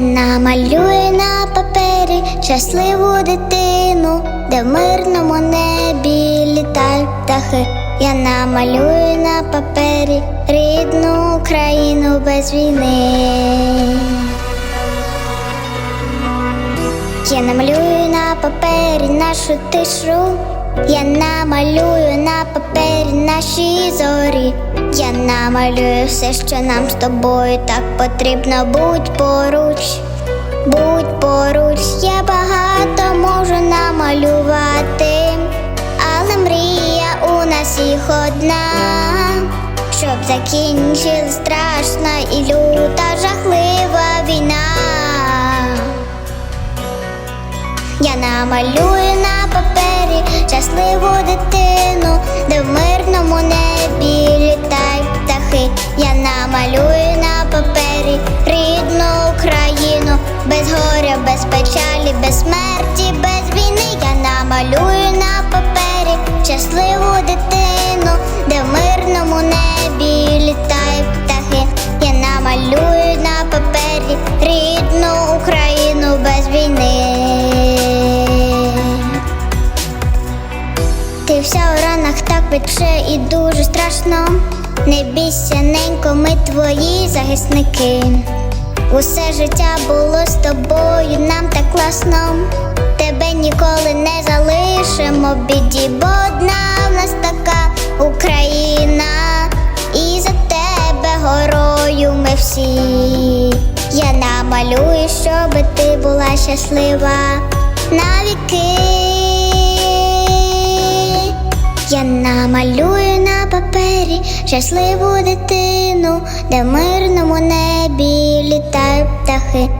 Я намалюю на папері щасливу дитину, де в мирному небі літають птахи. Я намалюю на папері рідну Україну без війни. Я намалюю на папері нашу тишу. Я намалюю на папері наші зорі. Я намалюю все, що нам з тобою так потрібно. Будь поруч, будь поруч, я багато можу намалювати, але мрія у нас їх одна, щоб закінчилась страшна і люта жахлива війна. Я намалюю на папері щасливу дитину, Я намалюю на папері щасливу дитину, де в мирному небі літають птахи. Я намалюю на папері рідну Україну без війни. Ти вся у ранах так пече і дуже страшно. Не бійся, ненько, ми твої захисники. Усе життя було з тобою, нам так класно. Тебе ніколи не біді, бо одна в нас така Україна, і за тебе горою ми всі. Я намалюю, щоб ти була щаслива навіки. Я намалюю на папері щасливу дитину, де в мирному небі літають птахи.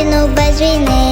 країну без війни.